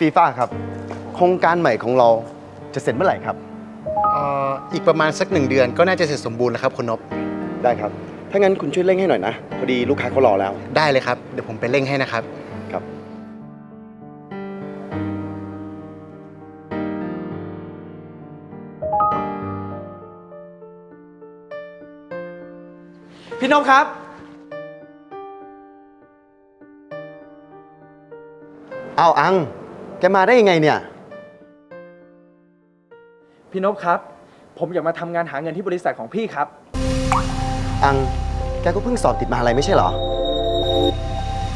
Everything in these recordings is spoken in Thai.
ฟีฟ่าครับ โครงการใหม่ของเราจะเสร็จเมื่อไหร่ครับ เอ่ออีกประมาณสักหนึ่งเดือนก็น่าจะเสร็จสมบูรณ์แล้วครับคุณนบได้ครับ ถ้างั้นคุณช่วยเร่งให้หน่อยนะ พอดีลูกค้าเขารอแล้ว ได้เลยครับ เดี๋ยวผมไปเร่งให้นะครับ ครับ พี่นพครับ เอาอัง แกมาได้ยังไงเนี่ย พี่นพครับ ผมอยากมาทำงานหาเงินที่บริษัทของพี่ครับ อัง แกก็เพิ่งสอบติดมหาลัยไม่ใช่เหรอ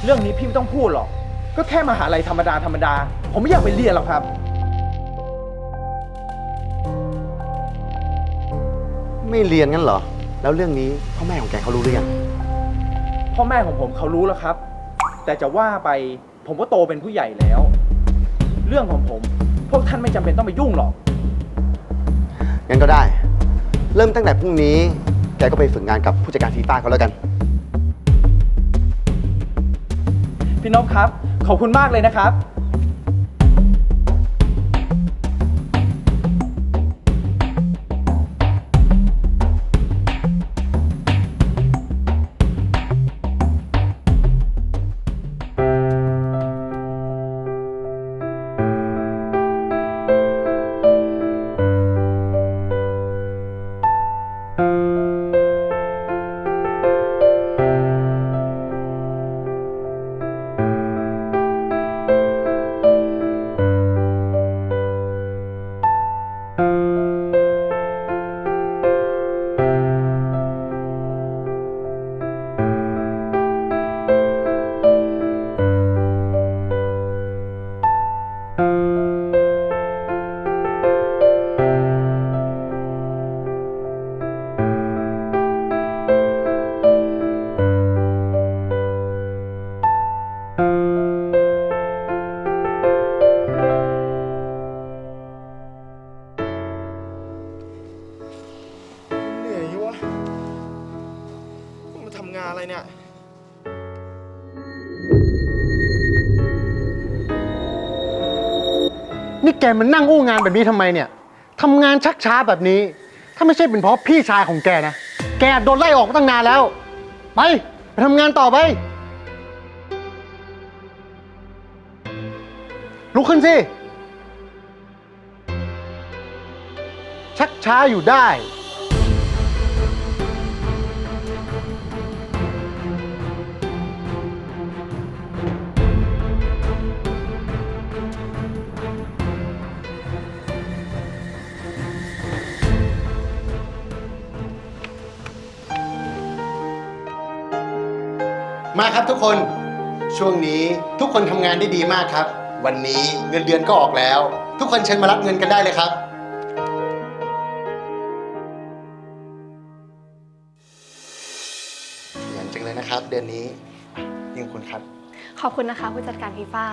เรื่องนี้พี่ไม่ต้องพูดหรอก ก็แค่มหาลัยธรรมดาธรรมดา ผมไม่อยากไปเรียนหรอกครับ ไม่เรียนงั้นเหรอ แล้วเรื่องนี้พ่อแม่ของแกเขารู้หรือยังพ่อแม่ของผมเขารู้แล้วครับ แต่จะว่าไปผมก็โตเป็นผู้ใหญ่แล้วเรื่องของผม พวกท่านไม่จำเป็นต้องไปยุ่งหรอก งั้นก็ได้ เริ่มตั้งแต่พรุ่งนี้ แกก็ไปฝึกงานกับผู้จัดการฟีฟ่าเขาแล้วกัน พี่นพครับ ขอบคุณมากเลยนะครับ นี่แกมันนั่งอู้งานแบบนี้ทำไมเนี่ยทำงานชักช้าแบบนี้ ถ้าไม่ใช่เป็นเพราะพี่ชายของแกนะ แกโดนไล่ออกตั้งนานแล้ว ไป ไปทำงานต่อไป ลุกขึ้นสิ ชักช้าอยู่ได้ มาครับทุกคนช่วงนี้ทุกคนทำงานได้ดีมากครับ วันนี้เงินเดือนก็ออกแล้ว ทุกคนเชิญมารับเงินกันได้เลยครับ ขยันจังเลยนะครับ เดือนนี้ยิ่งคุณครับ ขอบคุณนะคะผู้จัดการฟีฟ่า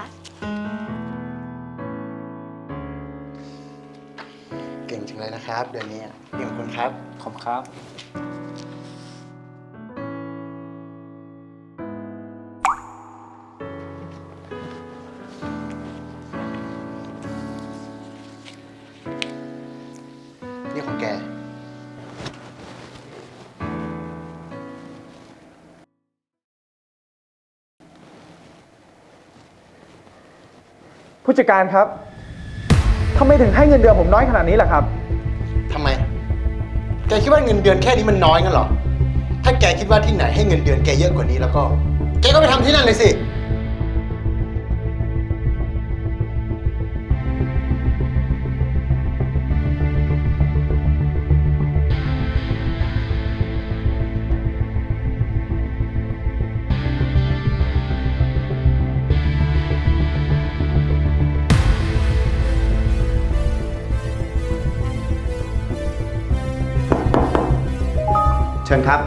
เก่งจังเลยนะครับ เดือนนี้ยิ่งคุณครับ ขอบครับ ผู้จัดการครับทำไมถึงให้เงินเดือนผมน้อยขนาดนี้ล่ะครับ ทำไม แกคิดว่าเงินเดือนแค่นี้มันน้อยงั้นเหรอ ถ้าแกคิดว่าที่ไหนให้เงินเดือนแกเยอะกว่านี้แล้วก็ แกก็ไปทำที่นั่นเลยสิ ชิญครับ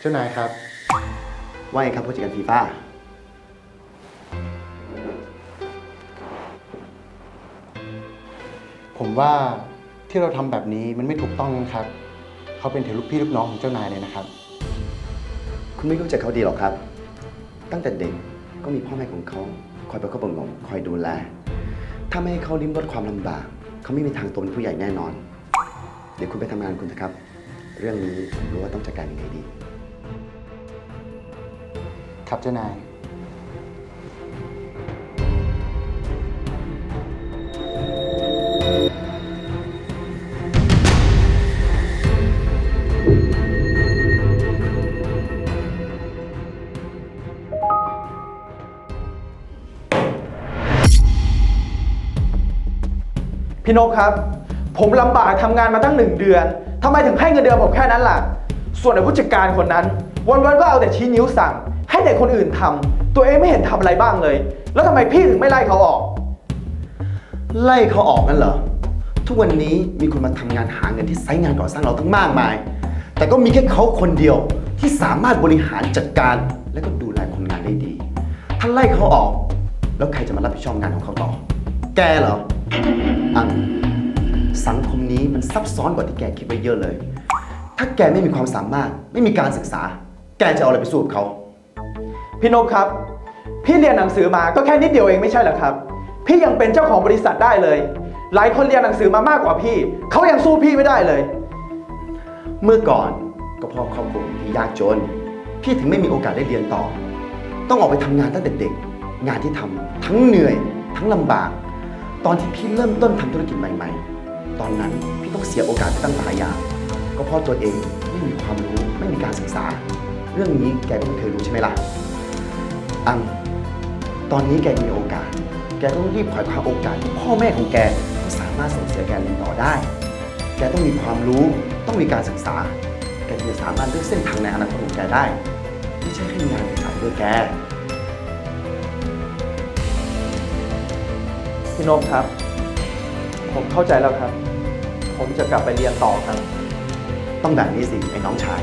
เจ้านายครับ ว่าไงครับผู้จัดการฟีฟ่าผมว่าที่เราทำแบบนี้มันไม่ถูกต้องนะครับ เขาเป็นถึงลูกพี่ลูกน้องของเจ้านายเลยนะครับ คุณไม่รู้จักเขาดีหรอกครับ ตั้งแต่เด็กก็มีพ่อแม่ของเขาคอยประคบประหงมคอยดูแล ถ้าไม่ให้เขาลิ้มรสความลำบาก เขาไม่มีทางโตเป็นผู้ใหญ่แน่นอน เดี๋ยวคุณไปทำงานคุณนะครับ เรื่องนี้ผมรู้ว่าต้องจัดการยังไงดี ครับเจ้านาย พี่นกครับ ผมลำบากทำงานมาตั้งหนึ่งเดือนทำไมถึงให้เงินเดือนผมแค่นั้นล่ะ ส่วนไอ้ผู้จัดการคนนั้น วันๆก็เอาแต่ชี้นิ้วสั่ง ให้เด็กคนอื่นทำตัวเองไม่เห็นทำอะไรบ้างเลย แล้วทำไมพี่ถึงไม่ไล่เขาออก ไล่เขาออกนั่นเหรอ ทุกวันนี้มีคนมาทำงานหาเงินที่ไซต์งานก่อสร้างเราตั้งมากมาย แต่ก็มีแค่เขาคนเดียวที่สามารถบริหารจัดการและก็ดูแลคนงานได้ดี ถ้าไล่เขาออก แล้วใครจะมารับผิดชอบงานของเขาต่อ แกเหรอ อังสังคมนี้มันซับซ้อนกว่าที่แกคิดไว้เยอะเลย ถ้าแกไม่มีความสามารถ ไม่มีการศึกษา แกจะเอาอะไรไปสู้กับเขา พี่นกครับ พี่เรียนหนังสือมาก็แค่นิดเดียวเองไม่ใช่เหรอครับ พี่ยังเป็นเจ้าของบริษัทได้เลย หลายคนเรียนหนังสือมามากกว่าพี่ เขายังสู้พี่ไม่ได้เลย เมื่อก่อนก็เพราะครอบครัวพี่ยากจน พี่ถึงไม่มีโอกาสได้เรียนต่อ ต้องออกไปทำงานตั้งแต่เด็ก งานที่ทำทั้งเหนื่อย ทั้งลำบาก ตอนที่พี่เริ่มต้นทำธุรกิจใหม่ ๆ ตอนนั้นพี่ต้องเสียโอกาสไปตั้งหลายอย่าง ก็เพราะตัวเองไม่มีความรู้ไม่มีการศึกษา เรื่องนี้แกก็ไม่เคยรู้ใช่ไหมล่ะอังตอนนี้แกมีโอกาส แกต้องรีบขวายคว้าโอกาสที่พ่อแม่ของแกไม่สามารถส่งเสียแกเรียนต่อได้ แกต้องมีความรู้ต้องมีการศึกษา แกถึงจะสามารถเลือกเส้นทางในอนาคตของแกได้ ไม่ใช่ให้งานขายด้วยแก พี่นพครับ ผมเข้าใจแล้วครับ ผมจะกลับไปเรียนต่อครับ ต้องแบบนี้สิไอ้น้องชาย